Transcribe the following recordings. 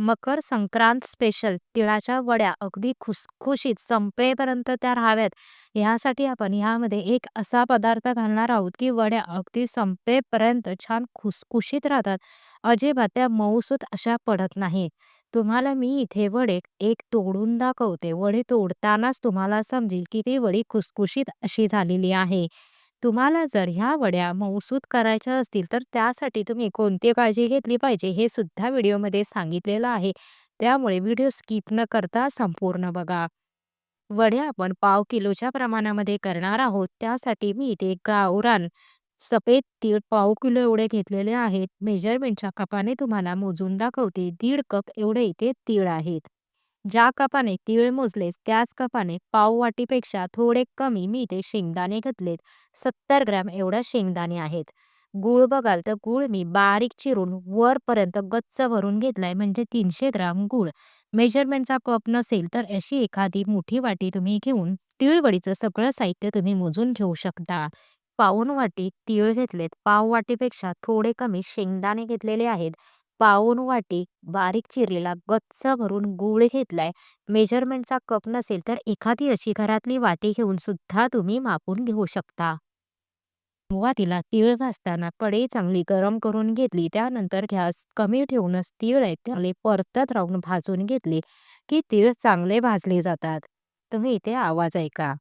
Makar Sankrant special तिळाच्या वड्या अगदी खुसखुशीत संपेपर्यंत त्या राहाव्यात. ह्यासाठी आपण ह्यामध्ये एक असा पदार्थ घालणार आहोत की वड्या अगदी संपेपर्यंत छान खुसखुशीत राहतात. अजिबात त्या मऊसूत अशा पडत नाही. तुम्हाला मी इथे वडे एक तोडून दाखवते. वडे तोडतानाच तुम्हाला समजेल की ती वडी खुसखुशीत अशी झालेली आहे. तुम्हाला जर ह्या वड्या मऊसूत करायच्या असतील तर त्यासाठी तुम्ही कोणती काळजी घेतली पाहिजे हे सुद्धा व्हिडिओमध्ये सांगितलेलं आहे. त्यामुळे व्हिडिओ स्किप न करता संपूर्ण बघा. वड्या आपण पाव किलोच्या प्रमाणामध्ये करणार आहोत. त्यासाठी मी इथे गावरान सफेद तीळ पाव किलो एवढे घेतलेले आहेत. मेजरमेंटच्या कपाने तुम्हाला मोजून दाखवते. दीड कप एवढे इथे तीळ आहेत. ज्या कपाने तीळ मोजलेस त्याच कपाने पाव वाटीपेक्षा थोडे कमी मी इथे शेंगदाणे घेतलेत. सत्तर ग्रॅम एवढ्या शेंगदाणे आहेत. गूळ बघाल तर गूळ मी बारीक चिरून वरपर्यंत गच्च भरून घेतलाय म्हणजे तीनशे ग्राम गूळ. मेजरमेंटचा कप नसेल तर अशी एखादी मोठी वाटी तुम्ही घेऊन तीळवडीचं सगळं साहित्य तुम्ही मोजून घेऊ शकता. पाऊन वाटी तीळ घेतलेत. पाव वाटीपेक्षा थोडे कमी शेंगदाणे घेतलेले आहेत. पाऊण वाटी बारीक चिरलेला गच्च भरून गूळ घेतलाय. मेजरमेंटचा कप नसेल तर एखादी अशी घरातली वाटी घेऊन सुद्धा तुम्ही मापून घेऊ शकता. सुरुवातीला तीळ भाजताना कढई चांगली गरम करून घेतली त्यानंतर गॅस कमी ठेवूनच तीळ आहेत त्याले परतत राहून भाजून घेतले की तीळ चांगले भाजले जातात. तुम्ही इथे आवाज ऐका.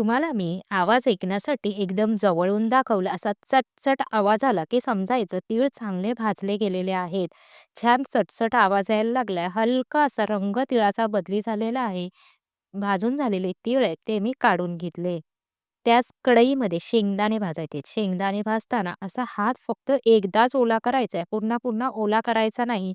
तुम्हाला मी आवाज ऐकण्यासाठी एकदम जवळून दाखवला. असा चटचट आवाज आला की समजायचं तीळ चांगले भाजले गेलेले आहेत. छान चटचट आवाज यायला लागलाय. हलका असा रंग तिळाचा बदली झालेला आहे. भाजून झालेले तीळ आहेत ते मी काढून घेतले. त्याच कढईमध्ये शेंगदाणे भाजायचे. शेंगदाणे भाजताना असा हात फक्त एकदाच ओला करायचा आहे. पुन्हा पुन्हा ओला करायचा नाही.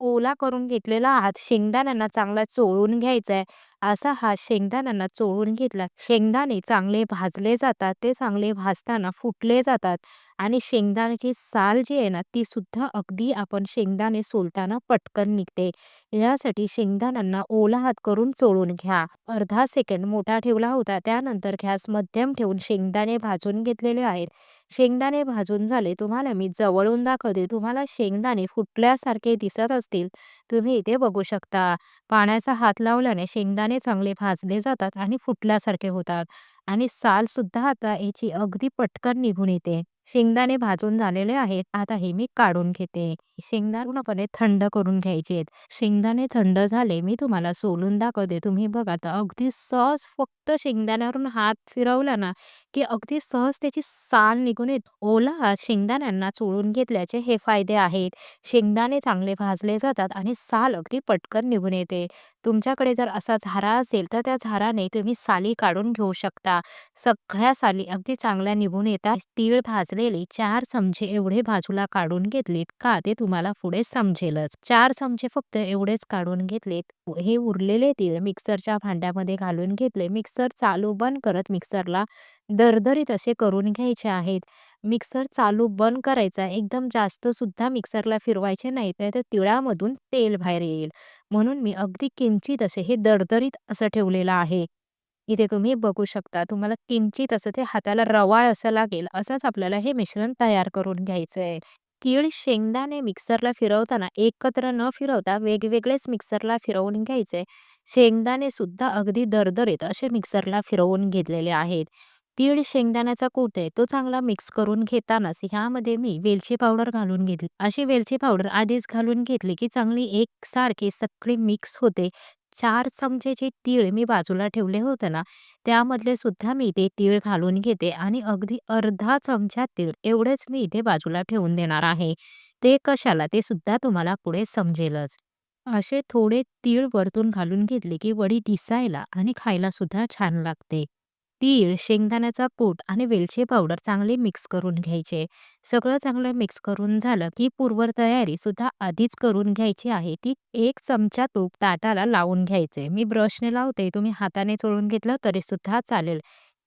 ओला करून घेतलेला आहात. शेंगदाण्यांना चांगला चोळून घ्यायचा आहे असा हा शेंगदाण्यांना चोळून घेतला. शेंगदाणे चांगले भाजले जातात. ते चांगले भाजताना फुटले जातात. आणि शेंगदाण्याची साल जी आहे ना ती सुद्धा अगदी आपण शेंगदाणे सोलताना पटकन निघते. यासाठी शेंगदाण्यांना ओला हात करून चोळून घ्या. अर्धा सेकंड मोठा ठेवला होता त्यानंतर गॅस मध्यम ठेवून शेंगदाणे भाजून घेतलेले आहेत. शेंगदाणे भाजून झाले तुम्हाला मी जवळून दाखवते तुम्हाला शेंगदाणे फुटल्यासारखे दिसत असतील. तुम्ही इथे बघू शकता. पाण्याचा हात लावल्याने शेंगदाणे चांगले भाजले जातात आणि फुटल्यासारखे होतात. आणि साल सुद्धा आता याची अगदी पटकन निघून येते. शेंगदाणे भाजून झालेले आहेत. आता हे मी काढून घेते. शेंगदाणे पूर्णपणे थंड करून घ्यायचे आहेत. शेंगदाणे थंड झाले मी तुम्हाला सोलून दाखवते. तुम्ही बघा आता अगदी सहज फक्त शेंगदाण्यावरून हात फिरवला ना की अगदी सहज त्याची साल निघून येत. ओला शेंगदाण्यांना चोळून घेतल्याचे हे फायदे आहेत. शेंगदाणे चांगले भाजले जातात आणि साल अगदी पटकन निघून येते. तुमच्याकडे जर असा झारा असेल तर त्या झाराने तुम्ही साली काढून घेऊ शकता. सगळ्या साली अगदी चांगल्या निघून येतात. तीळ भाजलेले चार चमचे एवढे बाजूला काढून घेतलेत का ते तुम्हाला पुढे समजेलच. चार चमचे फक्त एवढेच काढून घेतलेत. हे उरलेले तीळ मिक्सरच्या भांड्यामध्ये घालून घेतले. मिक्सर चालू बंद करत मिक्सरला दरदरीत असे करून घ्यायचे आहेत. मिक्सर चालू बंद करायचा. एकदम जास्त सुद्धा मिक्सरला फिरवायचे नाही तर तिळामधून तेल बाहेर येईल. म्हणून मी अगदी किंचित असे हे दरदरीत असं ठेवलेलं आहे. इथे तुम्ही बघू शकता तुम्हाला किंचित असं ते हाताला रवाळ असं लागेल असंच आपल्याला हे मिश्रण तयार करून घ्यायचं आहे तीळ शेंगदाणे मिक्सरला फिरवताना एकत्र न फिरवता वेगवेगळेच मिक्सरला फिरवून घ्यायचे. शेंगदाणे सुद्धा अगदी दरदरीत असे मिक्सरला फिरवून घेतलेले आहेत. तीळ शेंगदाण्याचा कूट आहे तो चांगला मिक्स करून घेतानाच ह्यामध्ये मी वेलची पावडर घालून घेतली. अशी वेलची पावडर आधीच घालून घेतली की चांगली एकसारखी सगळी मिक्स होते. चार चमचे जे तीळ मी बाजूला ठेवले होते ना त्यामधले सुद्धा मी इथे तीळ घालून घेते आणि अगदी अर्धा चमचा तीळ एवढेच मी इथे बाजूला ठेवून देणार आहे. ते कशाला ते सुद्धा तुम्हाला पुढे समजेलच. असे थोडे तीळ वरतून घालून घेतले की वडी दिसायला आणि खायला सुद्धा छान लागते. तीळ शेंगदाण्याचा कूट आणि वेलची पावडर चांगली मिक्स करून घ्यायचे. सगळं चांगलं मिक्स करून झालं की पूर्वर तयारी सुद्धा आधीच करून घ्यायची आहे. ती एक चमचा तूप ताटाला लावून घ्यायचे. मी ब्रशने लावते. तुम्ही हाताने चोळून घेतलं तरी सुद्धा चालेल.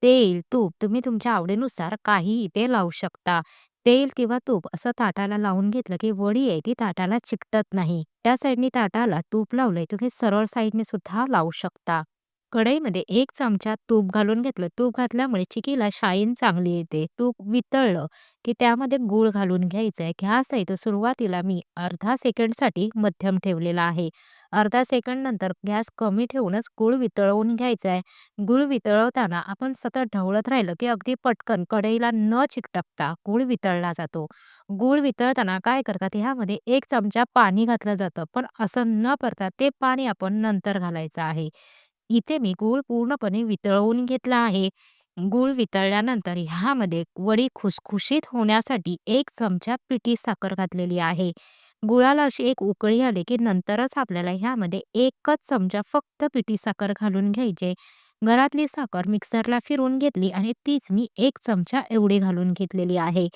तेल तूप तुम्ही तुमच्या आवडीनुसार काही इथे लावू शकता. तेल किंवा तूप असं ताटाला लावून घेतलं की वडी आहे ती ताटाला चिकटत नाही. त्या साईडनी ताटाला तूप लावलंय तुम्ही सरळ साईडने सुद्धा लावू शकता. कढईमध्ये एक चमचा तूप घालून घेतलं. तूप घातल्यामुळे चिकीला शाईन चांगली येते. तूप वितळलं की त्यामध्ये गूळ घालून घ्यायचा आहे. गॅस आहे तो सुरुवातीला मी अर्धा सेकंडसाठी मध्यम ठेवलेला आहे. अर्धा सेकंड नंतर गॅस कमी ठेवूनच गूळ वितळवून घ्यायचा आहे. गूळ वितळवताना आपण सतत ढवळत राहिलं की अगदी पटकन कढईला न चिकटकता गूळ वितळला जातो. गूळ वितळताना काय करतात ह्यामध्ये एक चमचा पाणी घातलं जातं. पण असं न करता ते पाणी आपण नंतर घालायचं आहे. इथे मी गूळ पूर्णपणे वितळवून घेतला आहे. गूळ वितळल्यानंतर ह्यामध्ये वडी खुसखुशीत होण्यासाठी एक चमचा पिठी साखर घातलेली आहे. गुळाला अशी एक उकळी आली की नंतरच आपल्याला ह्यामध्ये एकच चमचा फक्त पिठी साखर घालून घ्यायचे घरातली साखर मिक्सरला फिरवून घेतली आणि तीच मी एक चमचा एवढी घालून घेतलेली आहे.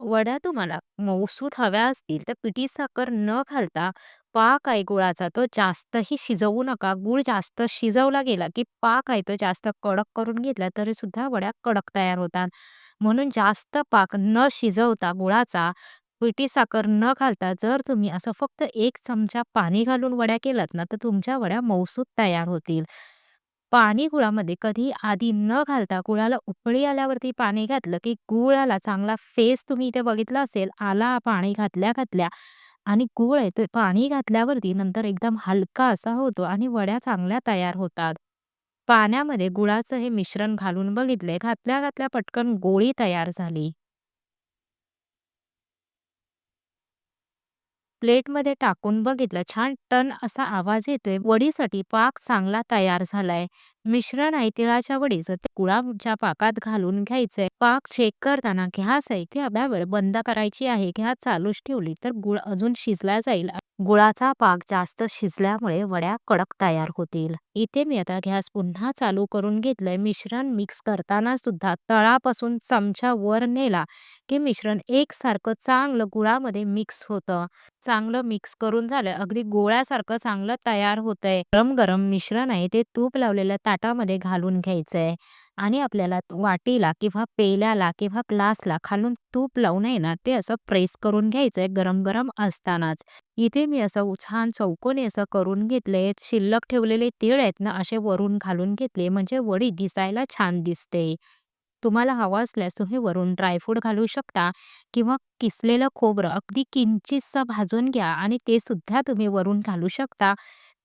वड्या तुम्हाला मऊसूत हव्या असतील तर पिठी साखर न घालता पाक आहे गुळाचा तो जास्तही शिजवू नका. गूळ जास्त शिजवला गेला की पाक आहे तो जास्त कडक करून घेतला तरी सुद्धा वड्या कडक तयार होतात. म्हणून जास्त पाक न शिजवता गुळाचा पिठी साखर न घालता जर तुम्ही असं फक्त एक चमचा पाणी घालून वड्या केलात ना तर तुमच्या वड्या मऊसूत तयार होतील. पाणी गुळामध्ये कधी आधी न घालता गुळाला उकळी आल्यावरती पाणी घातलं की गुळाला चांगला फेस तुम्ही इथे बघितला असेल आला पाणी घातल्या घातल्या आणि गूळ आहे तो पाणी घातल्यावरती नंतर एकदम हलका असा होतो आणि वड्या चांगल्या तयार होतात. पाण्यामध्ये गुळाचं हे मिश्रण घालून बघितले घातल्या घातल्या पटकन गोळी तयार झाली. प्लेटमध्ये टाकून बघितलं छान टन असा आवाज येतोय. वडीसाठी पाक चांगला तयार झालाय. मिश्रण आहे तिळाच्या वडीचं ते गुळाच्या पाकात घालून घ्यायचंय. पाक चेक करताना घ्यास आहे ती हळूहळू वेळ बंद करायची आहे. घ्या चालूच ठेवली तर गुळ अजून शिजला जाईल. गुळाचा पाक जास्त शिजल्यामुळे वड्या कडक तयार होतील. इथे मी आता गॅस पुन्हा चालू करून घेतलंय. मिश्रण मिक्स करताना सुद्धा तळापासून चमचा वर नेला की मिश्रण एकसारखं चांगलं गुळामध्ये मिक्स होतं. चांगलं मिक्स करून झालं अगदी गोळ्यासारखं चांगलं तयार होतंय. गरम गरम मिश्रण आहे ते तूप लावलेल्या ताटामध्ये घालून घ्यायचंय आणि आपल्याला वाटीला किंवा पेल्याला किंवा ग्लासला खालून तूप लावून आहे ना ते असं प्रेस करून घ्यायचंय गरम गरम असतानाच. इथे मी असं छान चौकोनी असं करून घेतलंय. शिल्लक ठेवलेले तीळ आहेत ना असे वरून घालून घेतले म्हणजे वडी दिसायला छान दिसते. तुम्हाला हवं असल्यास तुम्ही वरून ड्रायफ्रूट घालू शकता किंवा किसलेलं खोबरं अगदी किंचितसं भाजून घ्या आणि ते सुद्धा तुम्ही वरून घालू शकता.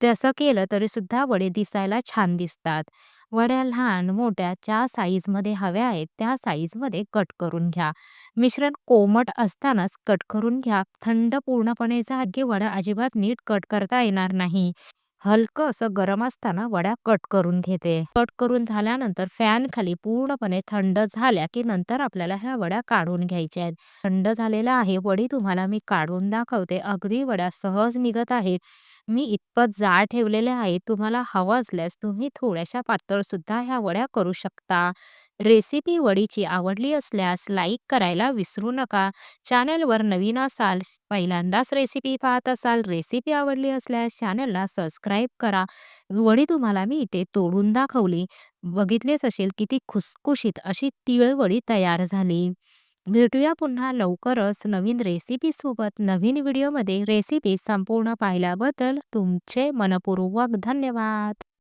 तसं केलं तरी सुद्धा वडे दिसायला छान दिसतात. वड्या लहान मोठ्या ज्या साईजमध्ये हव्या आहेत त्या साईजमध्ये कट करून घ्या. मिश्रण कोमट असतानाच कट करून घ्या. थंड पूर्णपणे झालं की अजिबात नीट कट करता येणार नाही. हलकं असं गरम असताना वड्या कट करून घेते. कट करून झाल्यानंतर फॅन खाली पूर्णपणे थंड झाल्या की नंतर आपल्याला ह्या वड्या काढून घ्यायच्या आहेत. थंड झालेला आहे वडी तुम्हाला मी काढून दाखवते. अगदी वड्या सहज निघत आहेत. मी इतपत जाड ठेवलेले आहे. तुम्हाला हवं असल्यास तुम्ही थोड्याशा पातळ सुद्धा ह्या वड्या करू शकता. रेसिपी वडीची आवडली असल्यास लाईक करायला विसरू नका. चॅनलवर नवीन असाल, पहिल्यांदाच रेसिपी पाहत असाल, रेसिपी आवडली असल्यास चॅनलला सबस्क्राईब करा. वडी तुम्हाला मी इथे तोडून दाखवली. बघितलेच असेल किती खुसखुशीत अशी तीळ वडी तयार झाली. भेटूया पुन्हा लवकरच नवीन रेसिपीसोबत नवीन व्हिडिओमध्ये रेसिपी संपूर्ण पाहिल्याबद्दल तुमचे मनपूर्वक धन्यवाद.